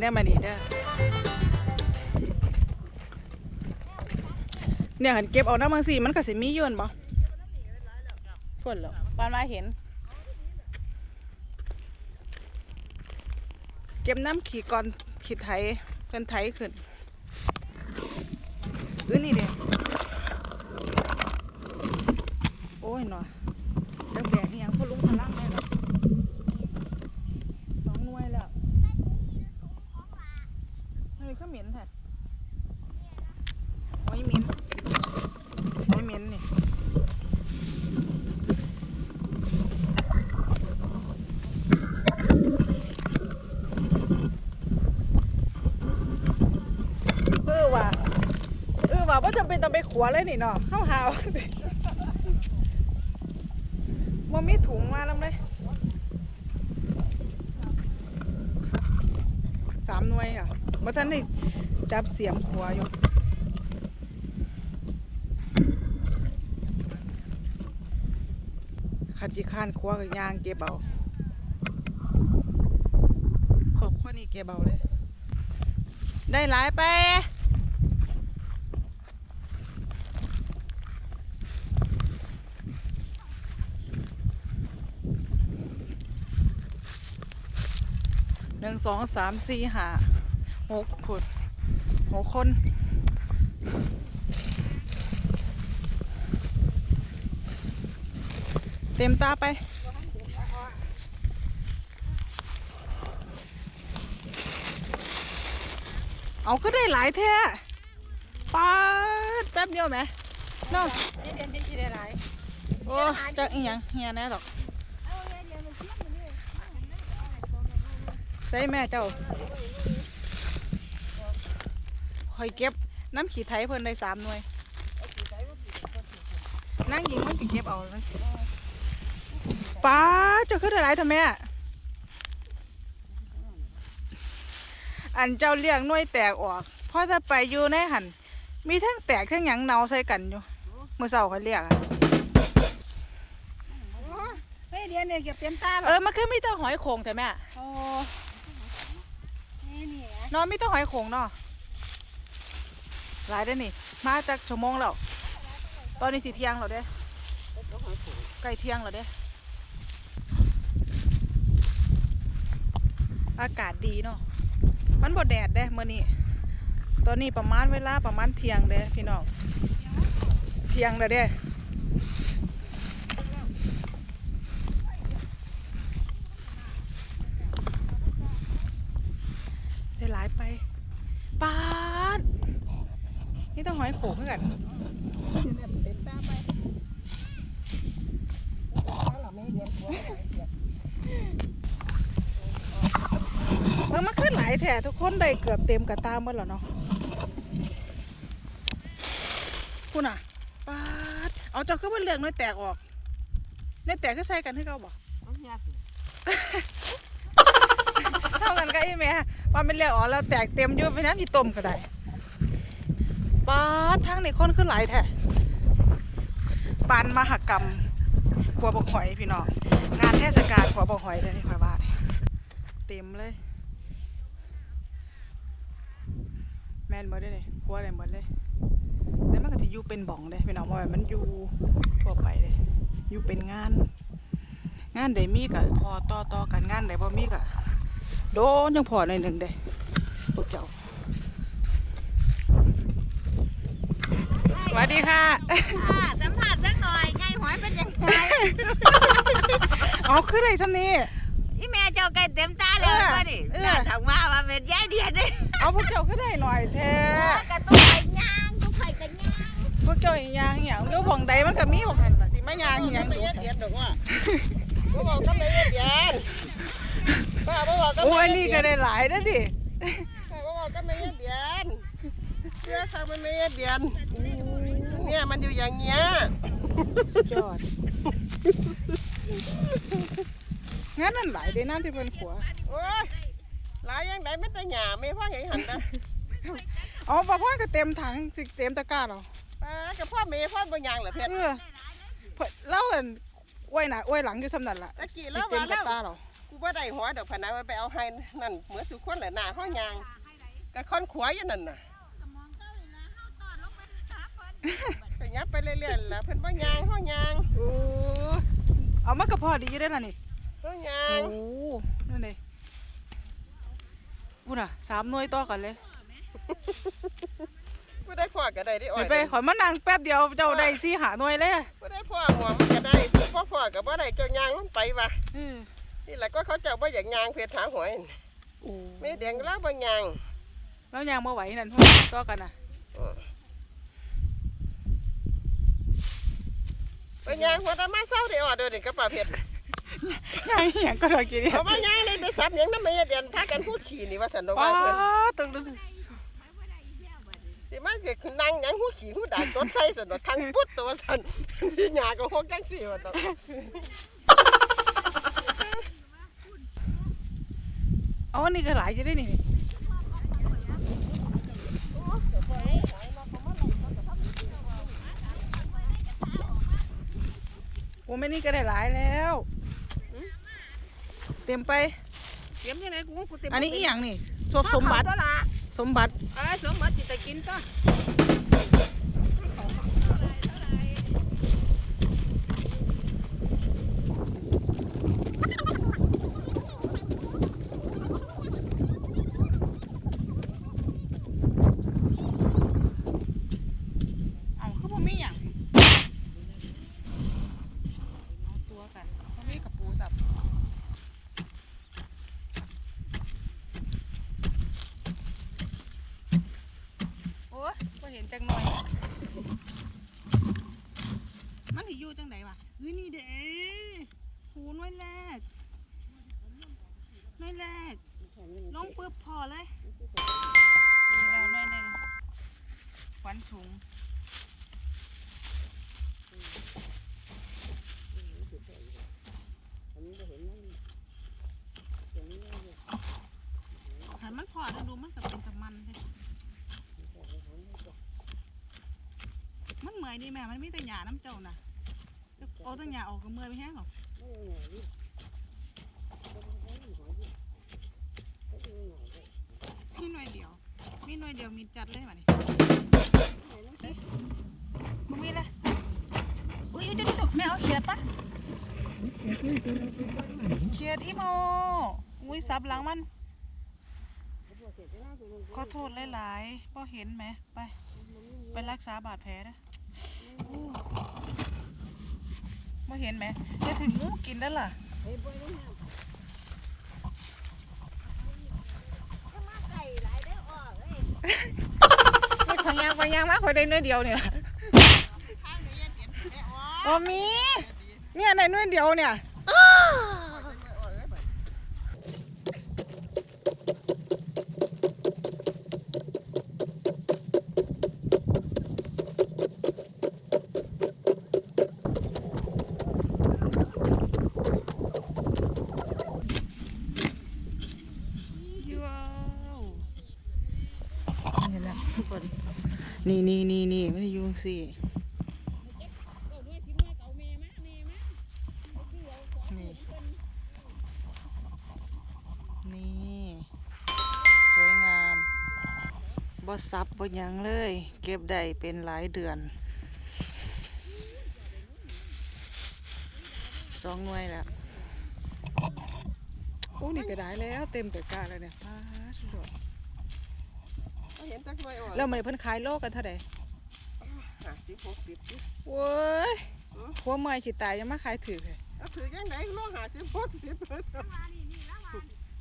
ได้มานี่เด้อเนี่ยหันเก็บเอาน้ำบางสีมันก็สิมียวนบ่ฝนแล้วปานมาเห็น เก็บน้ำขี่ก่อนขี่ไถเป็นไถขึ้นเออนี่เด้โอ้ยหน่อยจังแบกนี่ยังพอลุงพลังแน่เลยสองหน่วยแล้วนี่ก็เหม็นแท้โอ้ยเหม็นโอ้ยเหม็นนี่เออว่ะเออ ว่ะว่าจำเป็นต้องไปขวเลยนี่เนาะเข้าหาวสิว่ามีถุงมาล้วเลยสามหน่วยอะว่าท่านได้จับเสียมขัวอยู่ขัดจีข้านครัวกับยางเก็บเอาขอบข้อนี้เก็บเอาเลย ได้หลายไป สองสามสี่ห้าหกคนหกคนเต็มตาไป เอาก็ได้หลายแท้ป๊าดแป๊บเดียวไหมเนาะเดี๋ยวเดี๋ยวจะกินอะไรโอ้จักอีหยังเฮียแน่ดอก ใส่แม่เจ้าคอยเก็บน้ำขี้ไถเพิ่นได้สามหน่วยนั่งยิงมันก็เก็บเอาเลยป้าดเจ้าขึ้นอะไรทำไมอะอันเจ้าเลี้ยงหน่วยแตกออกเพราะถ้าไปอยู่ในหันมีทั้งแตกทั้งหยังเนาใส่กันอยู่เมื่อเช้าเขาเรียกอะเฮ้ยเดี๋ยวเนี่ยเก็บเต็มตาหรเอออมันคือมีแต่หอยโขงแต่แม่โอ้นี่นี่ เนอนมีแต่หอยโขงเนาะหลายได้อนี่ มาจากชั่วโมงแล้ว ตอนนี้สิเที่ยงแล้วเด้ใกล้เที่ยงแล้วเด้อากาศดีเนาะมันบ่แดดเด้เมื้อนี้ตอนนี้ประมาณเวลาประมาณเที่ยงเด้พี่น้องเที่ยงแล้วเด้ได้หลายไปปาดนี่ต้องหอยโขงคือกัน เต็มตาไปเราไม่เรียนหัว เออมันขึ้นหลายแถทุกคนได้เกือบเต็มกระตาหมดแล้วเนาะคุณอะปาดเอาเจ้าขึ้นมาเลือกน้อยแตกออกน้อยแตกก็ใส่กันให้เขาบอกต้องยากเท่ากันก็ไอ้แม่ว่าเป็นเลือกออกแล้วแตกเต็มอยู่ไปน้ำมีต้มก็ได้ปาดทางในคนขึ้นหลายแท้ปานมหกรรมขัวบกหอยพี่น้องงานเทศกาลขัวบกหอยเลยนี่คอยว่านี่เต็มเลย แม่นหมดเลยนี่ครัวอะไรหมดเลยแล้วมันก็จะอยู่เป็นบ่องเลยพี่น้องว่ามันอยู่ทั่วไปเลยอยู่เป็นงาน งานใดมีก็พอต่อต่อกันงานใดบ่มีก็โดนจังพอในอยหนึ่งเด้พวกเจ้าสวัสดีค่ะค่ะสัมผัสสักหน่อยไงหอยเป็นยังไงเอาขึ้นเลยท่านนี้อีแม่เจ้าไก่เต็มตาเลยว่าดิเออน่าถังมาว่าเป็นยายเดียดเลย เอาพวกเจ้าขึ้นได้หน่อยแท้กระตุ้นไปย่างตุ้ไปกันย่างพวกเจ้าอีหยางอหย่างเดี๋ยวของใดมันก็มีของหันล่ะสิมายางอหย่างไม่ดูเย็ดเดียดดอกว่าบ่บอกก็ไม่เย็ดเดียดป้าบ่บอกก็โอ้ไม่ยเย็ดนี่เดีก็ยดได้หลายนะดิป้าบ่บอกก็ไม่เย็ดเดียดเชื่อค่ะมันไม่เย็ดเดียดเนี่ยมันอยู่อย่างเงี้ยสุดยอดงั้นนั่นหลายเด้น้ำที่เพิ่นขัวโอ้ย หลายอย่างไหนไม่แต่หยาไม่พ่อเห็นหันนะเอาปลาพ่อก็เต็มถังสิเต็มตะกร้าแล้วป้ากับพ่อเมย์พ่อบ่ยางเหรอเพชรเออเพิ่นเล่ากันอ้วยหน้าอ้วยหลังอยู่สำนันล่ะตะกี้สิแล้วเต็มว่ากระแล้วตาแล้วกูบ่ได้หัวดอกพะนะมันไปเอาให้นั่นเหมือนทุกคนแหละหน้าห้อยางก็ค่อนขวาอยู่นั่นน่ะไปยับไปเรื่อยๆล่ะเพิ่นบ่ยางห้อยางโอ้เอามากระพอดีอยู่ได้อล่ะนี่ห้อยาโอ้งนั่นเลย พูดอะสามหน่วยต่อกันเลยบ่ได้พ่อก็ได้ดิอ้อเห็ยนไปขอยมานั่งแป๊บเดียวเจ้าได้สี่หาหน่วยเลยบ่ได้พ่อหัวมันก็ได้พ่อพ่อก็บ่ได้เจ้ายางลงไปว่ะเออนี่แหละก็เขาเจ้าบ่อยากยางเพชรหาหวยโอ้แม่แดงแล้วบ่ยางแล้วยางมาไหวนั่นพวกต่อกันน่ะอืมไปยางหัวตามาเศร้าได้ออเด้อนี่กับป้าเพชร ยางเหียงก็ดอกกี่เดียเอามายางเลยไปสับหยังนำแม่เดือนพากันพูดขี่นี่ว่าสันดอกป้าว่าเพิ่นตึงตึงสิมาเกิดขึ้นนั่งหยังหูขี่หูด่างต้นไส้สันดอกทั้งปุ๊ดตัวสันสิหยาก็ฮกจังสี่ว่าดอกเอาอันนี้ก็หลายจะได้นี่นี่โอ้ไม่นี่ก็ได้หลายแล้วเต็มไป เตรียมยังไงกูกูเตรียมอันนี้อีหยังนี่สมสมบัติก็ละสมบัติ เออสมบัติสิตะกินก็เอาคือบ่มีหยังเอาตัวกันบ่มีกับปูสับโอ้ยบ่เห็นจังหน่อย มันสิ อยู่จังไดวะเฮ้ยนี่เด้หูน้อยแรกน้อยแรกลงปึ๊บพอเลยแล้วน้อยหนึ่งควันถุงหันมันพอดดูมันก็เป็นตะมันเลยมันเหมือยดีแม่ มันมีแต่หยาน้ำเจ้าน่ะ เอาแต่หยาออกก็เมื่อยไปแห้งหรอกมีหน่วยเดียวมีหน่วยเดียวมีจัดเลยว่ะนี่มึงมีเลยอุ้ยเดี๋ยวเดี๋ยวแม่เอาเขียดปะเขียดอีโมอุ้ยสับหลังมันขอโทษหลายๆพอเห็นไหมไป ไปรักษาบาดแผลนะ มาเห็นไหมจะถึงงูกินแล้วล่ะไก่หลายได้ออกเอ้ยนี่ขอยยางไปยางมาขอยได้เนื้อเดียวเนี่ยโอ้มี เนี่ยในเนื้อเดียวเนี่ย ว้าวนี่แหละทุกคน นี่นี่นี่นี่ไม่ได้ยุ่งสินี่นี่สวยงามบ่ซับบ่ยังเลย เก็บได้เป็นหลายเดือนสองหน่วยแล้วโอ้นี่ก็ได้แล้ว เต็มตะกร้าแล้วเนี่ยป้าสุดยอด เห็นจักหน่วยอ่อนแล้วมันเพิ่นขายโลกันเท่าไหร่ห้าสิบหกสิบสิโว้ยหัวเมื่อยขีดตายยังมาขายถือเลยเอาถือยังไงโลห้าสิบหกสิบ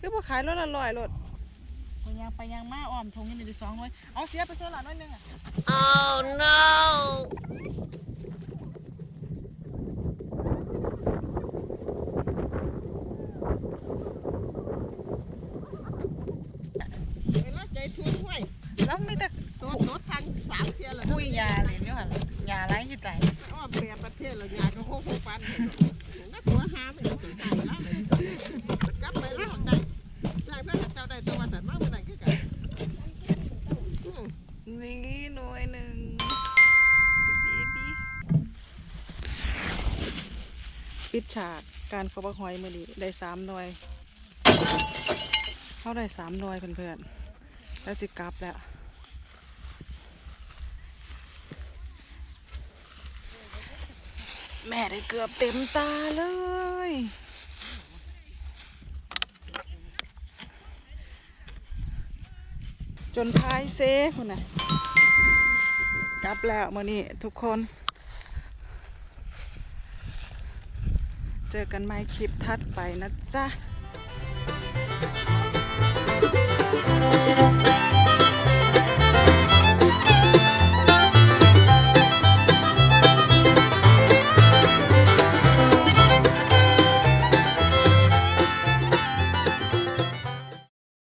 คือพอขายรถละร้อยรถไปยังไปยังมาอ้อมทงยังมีสองหน่วยเอาเสียไปเสียหลานหน่อยหนึงอะ Oh no เวลาใจทุ่นห้วย แล้วมีแต่ ตัวรถทางสามเที่ยวแล้ว คุยยาเลยเนี่ยค่ะยาไรขีดตาย อ้อมแปรประเทศเรายาก็โคกปันนักหัวหาไปแล้วถึงหายแล้วกลับไปแล้วได้จากนั้นเจ้าได้ตัวแต่มากเมื่อไหร่ก็กัน นี่หน่วยหนึ่งบีบีปิด ฉากการขบหอยมือนี้ได้สามหน่วยเขาได้สามหน่วยเพื่อนๆแล้วสิกลับแล้วแม่ได้เกือบเต็มตาเลย จนท้ายเซ่คุณน่ะกลับแล้วมื่อนี้ทุกคน เจอกันใหม่คลิปทัดไปนะจ๊ะ